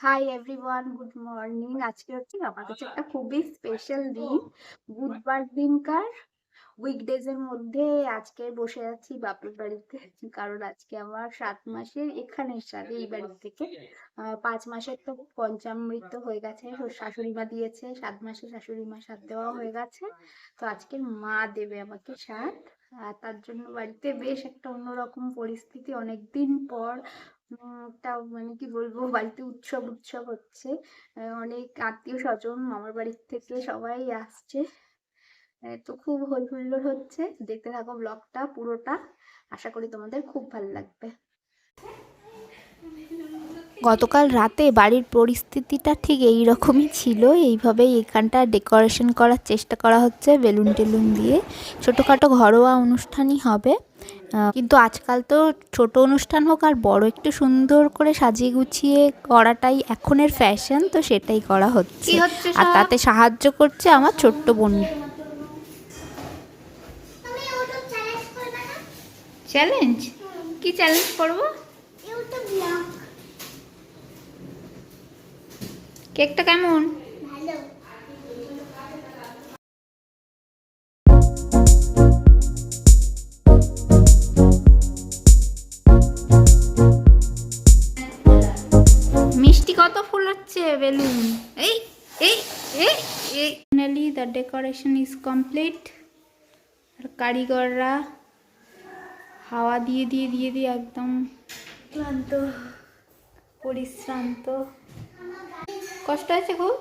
Hi everyone good morning আজকে হচ্ছে আমার কাছে একটা খুবই স্পেশাল দিন। বুধবার দিনকার। উইকডেজ এর মধ্যে আজকে বসে আছি বাপের বাড়িতে, কারণ আজকে আমার সাত মাসের এখানের সাথে এই বাড়ি থেকে। পাঁচ মাসের তো পঞ্চামৃত হয়ে গেছে শাশুড়ি মা দিয়েছে, সাত মাসে শাশুড়ি মা সাত দেওয়া হয়ে গেছে। তো আজকে মা দেবে আমাকে সাত। তার জন্য বাড়িতে বেশ একটা অন্যরকম পরিস্থিতি। অনেকদিন পর একটা মানে কি বলব, বাড়িতে উৎসব উৎসব হচ্ছে। অনেক আত্মীয় স্বজন মামার বাড়ির থেকে সবাই আসছে। তো খুব হই হুল্লোড় হচ্ছে। দেখতে থাকো ব্লগটা পুরোটা। আশা করি তোমাদের খুব ভালো লাগবে। গতকাল রাতে বাড়ির পরিস্থিতিটা ঠিক এই রকমই ছিল। এইভাবেই এখানটা ডেকোরেশন করার চেষ্টা করা হচ্ছে বেলুন টেলুন দিয়ে। ছোটোখাটো ঘরোয়া অনুষ্ঠানই হবে। কিন্তু আজকাল তো ছোট অনুষ্ঠান হোক আর বড় একটু সুন্দর করে সাজিয়ে গুছিয়ে করাটাই এখনের ফ্যাশন তো সেটাই করা হচ্ছে। আর তাতে সাহায্য করছে আমার ছোট্ট বোন। চ্যালেঞ্জ কি চ্যালেঞ্জ করব? কেকটা কেমন? বেলুন। এই এই এই এই। Finally the decoration is complete আর কারিগররা হাওয়া দিয়ে দিয়ে দিয়ে দিয়ে একদম ক্লান্ত। পরিশ্রান্ত। কষ্ট হয়েছে খুব?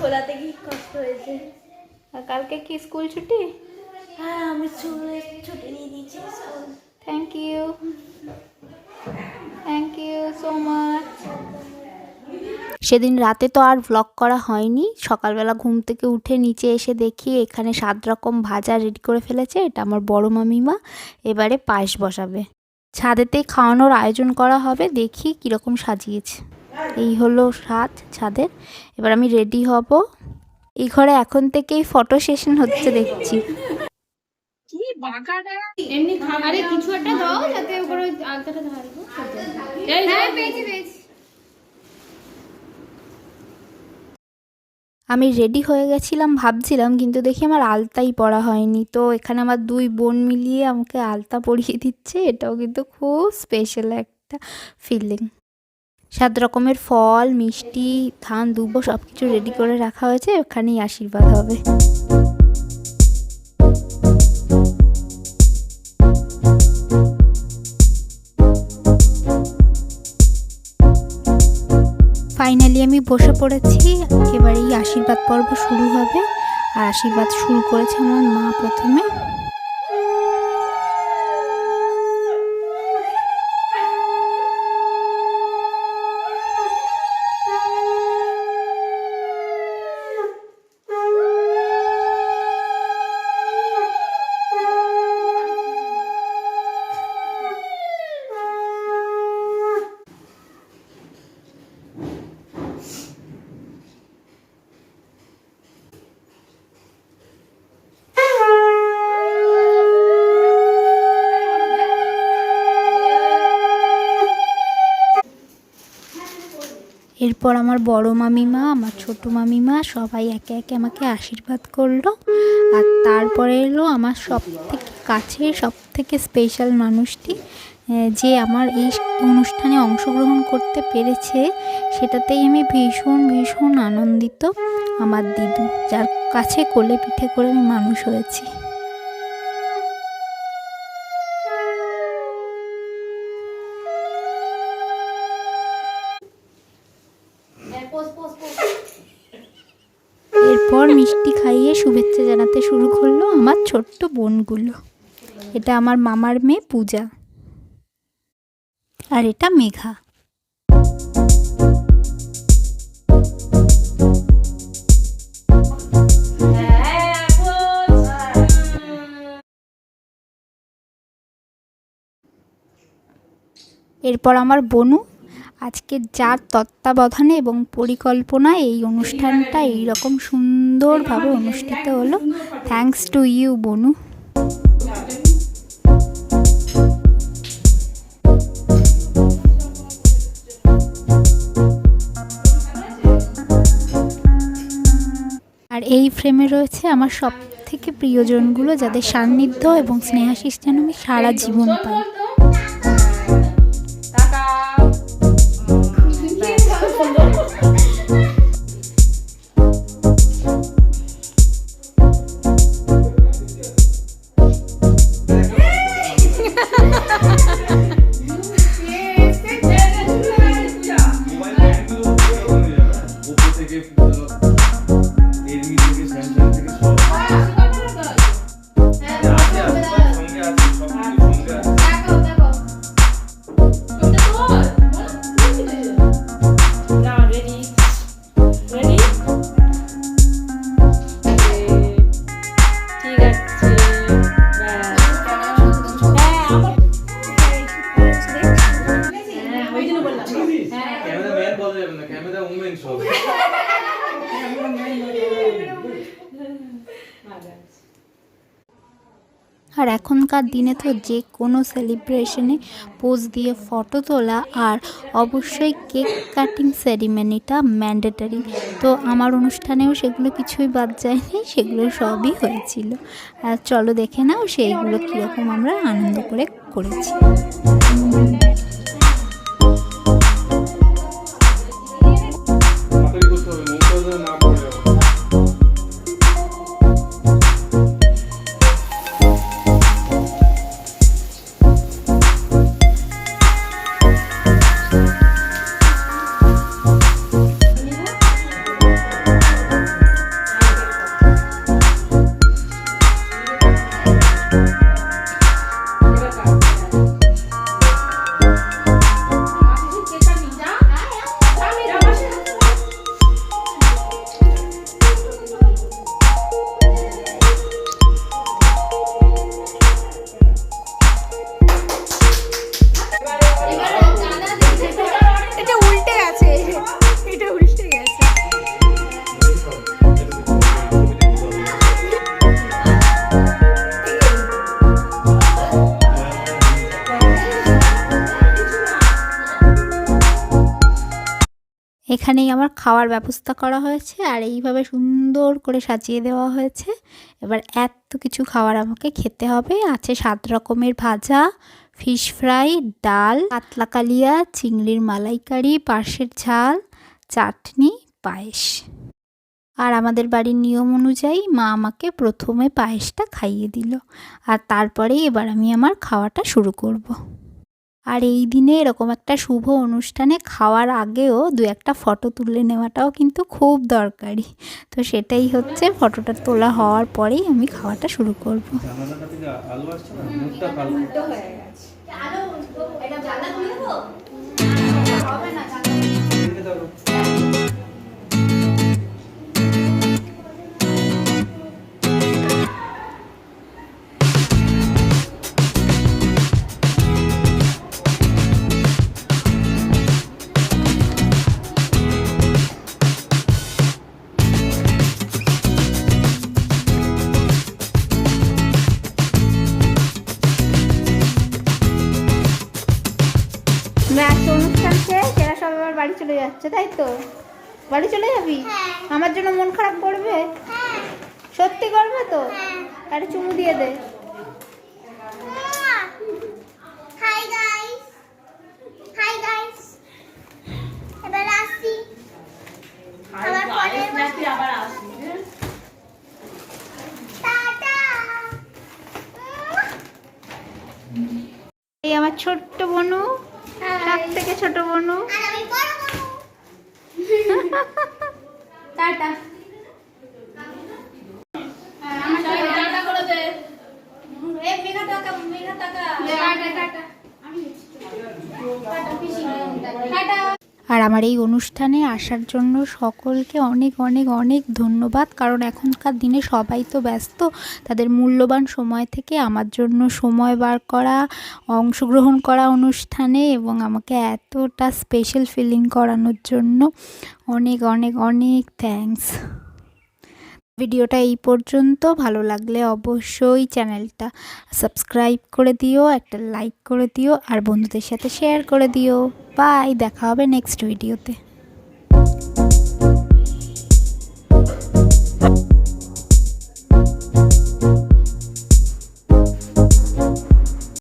খোলাতে কি কষ্ট হয়েছে? আর কালকে কি স্কুল ছুটি? হ্যাঁ আমি ছুটি নিয়ে সেদিন রাতে তো আর ভ্লগ করা হয়নি। সকালবেলা ঘুম থেকে উঠে নিচে এসে দেখি এখানে সাত রকম ভাজা রেডি করে ফেলেছে। এটা আমার বড় মামিমা এবারে পায়েস বসাবে। ছাদেতেই খাওয়ানোর আয়োজন করা হবে দেখি কীরকম সাজিয়েছে। এই হলো সাজ ছাদের। এবার আমি রেডি হব। এই ঘরে এখন থেকেই ফটো সেশন হচ্ছে দেখছি। এমনি আরে কিছু একটা দাও যাতে ওপরে আলতাটা ধারবো হ্যাঁ পেয়েছি পেয়েছি। আমি রেডি হয়ে গেছিলাম, ভাবছিলাম, কিন্তু দেখি আমার আলতাই পড়া হয়নি। তো এখানে আমার দুই বোন মিলিয়ে আমাকে আলতা পরিয়ে দিচ্ছে, এটাও কিন্তু খুব স্পেশাল একটা ফিলিং সাত রকমের ফল, মিষ্টি, ধান, দুব্ব সব কিছু রেডি করে রাখা হয়েছে ওখানেই আশীর্বাদ হবে। বসে পড়েছি। এবার এই আশীর্বাদ পর্ব শুরু হবে। আর আশীর্বাদ শুরু করেছে আমার মা প্রথমে। এরপর আমার বড় মামিমা, আমার ছোট মামিমা সবাই একে একে আমাকে আশীর্বাদ করল। আর তারপরে এলো আমার সব থেকে কাছের সব থেকে স্পেশাল মানুষটি যে আমার এই অনুষ্ঠানে অংশগ্রহণ করতে পেরেছে। সেটাতেই আমি ভীষণ ভীষণ আনন্দিত। আমার দিদু, যার কাছে কোলে পিঠে করে আমি মানুষ হয়েছি। এরপর মিষ্টি খাইয়ে শুভেচ্ছা জানাতে শুরু করল আমার ছোট্ট বোনগুলো। এটা আমার মামার মেয়ে পূজা। আর এটা মেঘা। এরপর আমার বনু, আজকে যার তত্ত্বাবধানে এবং পরিকল্পনায় এই অনুষ্ঠানটা এইরকম সুন্দরভাবে অনুষ্ঠিত হলো। থ্যাংকস টু ইউ বনু আর এই ফ্রেমে রয়েছে আমার সব থেকে প্রিয়জনগুলো, যাদের সান্নিধ্য এবং স্নেহাশিস যেন আমি সারা জীবন পাই। আর এখনকার দিনে তো যে কোনো সেলিব্রেশনে পোজ দিয়ে ফটো তোলা আর অবশ্যই কেক কাটিং সেরিমনিটা ম্যান্ডেটারি তো আমার অনুষ্ঠানেও সেগুলো কিছুই বাদ যায়নি, সেগুলো সবই হয়েছিল। আর চলো দেখে নাও সেইগুলো কীরকম আমরা আনন্দ করে করেছি। এখানেই আমার খাওয়ার ব্যবস্থা করা হয়েছে আর এইভাবে সুন্দর করে সাজিয়ে দেওয়া হয়েছে। এবার এত কিছু খাবার আমাকে খেতে হবে। আছে সাত রকমের ভাজা ফিশ ফ্রাই ডাল, কাতলা কালিয়া, চিংড়ির মালাইকারি, পার্শের ঝাল, চাটনি, পায়েস। আর আমাদের বাড়ির নিয়ম অনুযায়ী মা আমাকে প্রথমে পায়েসটা খাইয়ে দিল আর তারপরেই এবার আমি আমার খাওয়াটা শুরু করব। আর এই দিনে এরকম একটা শুভ অনুষ্ঠানে খাওয়ার আগেও দু একটা ফটো তুলে নেওয়াটাও কিন্তু খুব দরকারি। তো সেটাই হচ্ছে ফটোটা তোলা হওয়ার পরেই আমি খাওয়াটা শুরু করব। চলে যাচ্ছে তাই তো? বাড়ি চলে যাবি? আমার জন্য মন খারাপ করবে? সত্যি করবে তো? আরে চুমু দিয়ে দে। Hi guys. Hi guys. এবার আসি। আবার পরে নাকি আবার আসবি হ্যাঁ? টাটা। এই আমার ছোট্ট বনু সব থেকে ছোট বনু। আর আমি বড় বড় টাটা। টাটা করে দে আর আমার এই অনুষ্ঠানে আসার জন্য সকলকে অনেক অনেক অনেক ধন্যবাদ। কারণ এখনকার দিনে সবাই তো ব্যস্ত। তাদের মূল্যবান সময় থেকে আমার জন্য সময় বার করা, অংশগ্রহণ করা অনুষ্ঠানে এবং আমাকে এতটা স্পেশাল ফিলিং করানোর জন্য অনেক অনেক অনেক থ্যাঙ্কস ভিডিওটা এই পর্যন্ত। ভালো লাগলে অবশ্যই চ্যানেলটা সাবস্ক্রাইব করে দিও, একটা লাইক করে দিও, আর বন্ধুদের সাথে শেয়ার করে দিও। বাই, দেখা হবে নেক্সট ভিডিওতে।